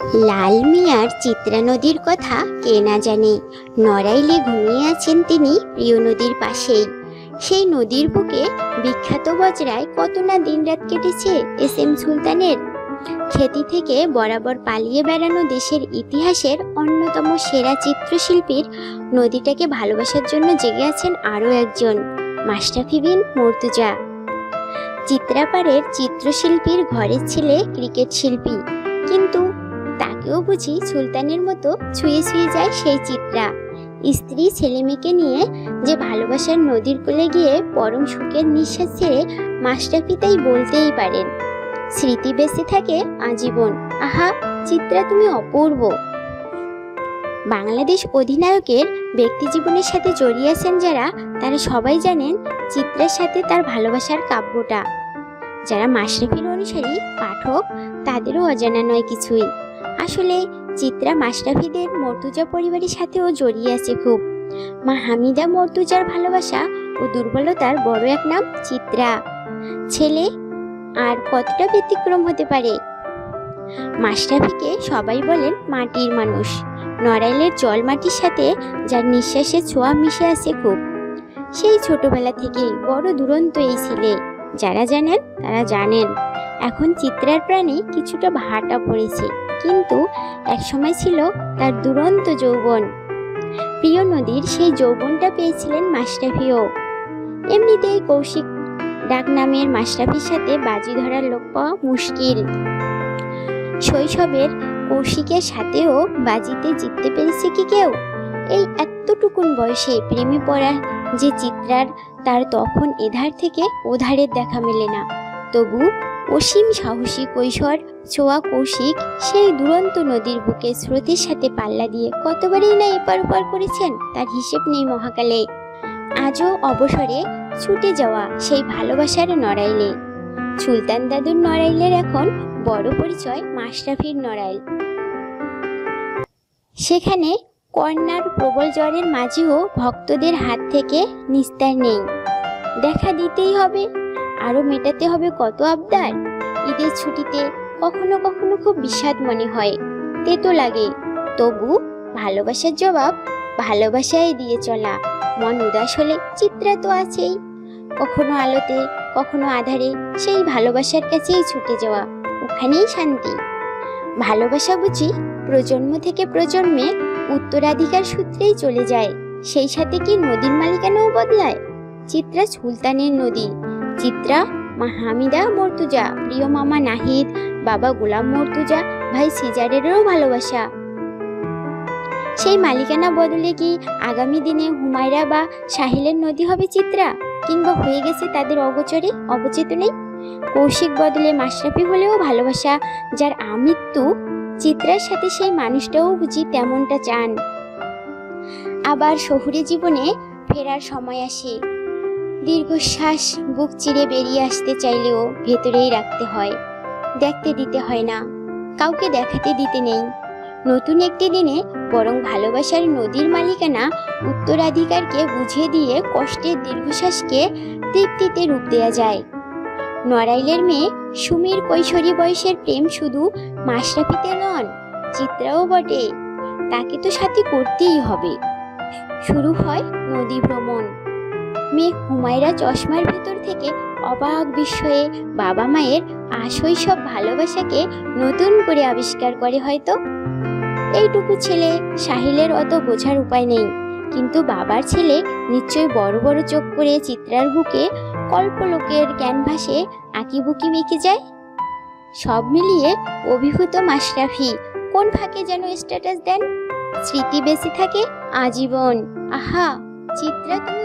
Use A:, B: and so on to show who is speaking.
A: লাল মিয়ার চিত্রা নদীর কথা কে না জানে। নড়াইলে ঘুমিয়ে আছেন তিনি প্রিয় নদীর পাশেই। সেই নদীর বুকে বিখ্যাত বজরায় কত না দিনরাত কেটেছে এস এম সুলতানের। খ্যাতি থেকে বরাবর পালিয়ে বেড়ানো দেশের ইতিহাসের অন্যতম সেরা চিত্রশিল্পীর নদীটাকে ভালোবাসার জন্য জেগে আছেন আরও একজন মাস্টাফি বিন মর্তুজা। চিত্রাপাড়ের চিত্রশিল্পীর ঘরের ছেলে ক্রিকেট শিল্পী। কিন্তু তাকেও বুঝি সুলতানের মতো ছুঁয়ে ছুঁয়ে যায় সেই চিত্রা। স্ত্রী ছেলে মেয়েকে নিয়ে যে ভালোবাসার নদীর কোলে গিয়ে পরম সুখের নিঃশ্বাস ছেড়ে মাস্টাফি তাই বলতেই পারেন, স্মৃতি বেঁচে থাকে আজীবন। আহা, চিত্রা তুমি অপূর্ব। বাংলাদেশ অধিনায়কের ব্যক্তি জীবনের সাথে জড়িয়ে আছেন যারা, তারা সবাই জানেন চিত্রার সাথে তার ভালোবাসার কাব্যটা। যারা মাশরাফির অনুসারী, পাঠক, তাদেরও অজানা নয় কিছুই। আসলে চিত্রা মাশরাফিদের মর্তুজা পরিবারের সাথেও জড়িয়ে আছে খুব। মা হামিদা মর্তুজার ভালোবাসা ও দুর্বলতার বড় এক নাম চিত্রা। ছেলে আর কতটা ব্যতিক্রম হতে পারে? মাশরাফিকে সবাই বলেন মাটির মানুষ। নড়াইলের জল মাটির সাথে যার নিঃশ্বাসে ছোঁয়া মিশে আছে খুব। সেই ছোটবেলা থেকেই বড় দুরন্ত এই ছেলে। যারা জানেন তারা জানেন। এখন চিত্রার প্রাণে কিছুটা ভাটা পড়েছে। কিন্তু একসময় ছিল তার দুরন্ত যৌবন। প্রিয় নদীর সেই যৌবনটা পেয়েছিলেন মাশরাফিও এমনিতেই কৌশিক ডাকনামের মাশরাফির সাথে বাজি ধরার লোক পাওয়া মুশকিল। শৈশবের কৌশিকের সাথেও বাজিতে জিততে পেরেছে কি কেউ? এই এতটুকুন বয়সে প্রেমে পড়া যে চিত্রার তার তখন এধার থেকে ওধারের দেখা মেলে না। তবু অসীম সাহসী কৈশোর, ছোঁয়া কৌশিক, সেই দুরন্ত নদীর বুকে স্রোতের সাথে পাল্লা দিয়ে কতবারই না এপার ওপার করেছেন তার হিসেব নেই মহাকালে। আজও অবসরে ছুটে যাওয়া সেই ভালোবাসার নড়াইলে। সুলতান দাদুর নড়াইলের এখন বড় পরিচয় মাশরাফির নড়াইল। সেখানে কন্যার প্রবল জ্বরের মাঝেও ভক্তদের হাত থেকে নিস্তার নেই। দেখা দিতেই হবে। আরও মেটাতে হবে কত আবদার? ঈদের ছুটিতে কখনো কখনো খুব বিষাদ মনে হয়। তেতো লাগে। তবু ভালোবাসার জবাব ভালোবাসায় দিয়ে চলা। মন উদাস হলে চিত্রা তো আছেই। কখনো আলোতে, কখনো আধারে সেই ভালোবাসার কাছেই ছুটে যাওয়া, ওখানেই শান্তি। ভালোবাসা বুঝি প্রজন্ম থেকে প্রজন্মে উত্তরাধিকার সূত্রেই চলে যায়। সেই সাথে কি নদীর মালিকানাও বদলায়? চিত্রা সুলতানের নদী। চিত্রা মা হামিদা মর্তুজা, প্রিয় মামা নাহিদ, বাবা গোলাম মর্তুজা, ভাই সিজারেরও ভালোবাসা। সেই মালিকানা বদলে কি আগামী দিনে হুমায়রা বা সাহিলের নদী হবে চিত্রা? কিংবা হয়ে গেছে তাদের অগোচরে অবচেতনে কৌশিক বদলে মাশরাফি হলেও ভালোবাসা, যার আমৃত্যু চিত্রার সাথে সেই মানুষটাও বুঝি তেমনটা চান। আবার শহুরে জীবনে ফেরার সময় আসে। দীর্ঘশ্বাস বুক চিরে বেরিয়ে আসতে চাইলেও ভেতরেই রাখতে হয়। দেখতে দিতে হয় না। কাউকে দেখাতে দিতে নেই। নতুন একটি দিনে বরং ভালোবাসার নদীর মালিকানা উত্তরাধিকারকে বুঝিয়ে দিয়ে কষ্টের দীর্ঘশ্বাসকে তৃপ্তিতে রূপ দেয়া যায়। নড়াইলের মেয়ে সুমির কৈশোরী বয়সের প্রেম শুধু মাশরাফিতে নন, চিত্রাও বটে। তাকে তো সাথে করতেই হবে। শুরু হয় নদী ভ্রমণ। মেয়ে হুমায়রা চশমার ভেতর থেকে অবাক বিস্ময়ে বাবা মায়ের আশৈশব ভালোবাসাকে নতুন করে আবিষ্কার করে হয়তো। এইটুকু ছেলে সাহিলের অত বোঝার উপায় নেই। কিন্তু বাবার ছেলে নিশ্চয়ই বড় বড় চোখ করে চিত্রার বুকে কল্পলোকের ক্যানভাসে আঁকিবুকি মেকে যায়। সব মিলিয়ে অভিভূত মাশরাফি কোন ফাঁকে যেন স্ট্যাটাস দেন? স্মৃতি বেঁচে থাকে আজীবন। আহা, চিত্রা তুমি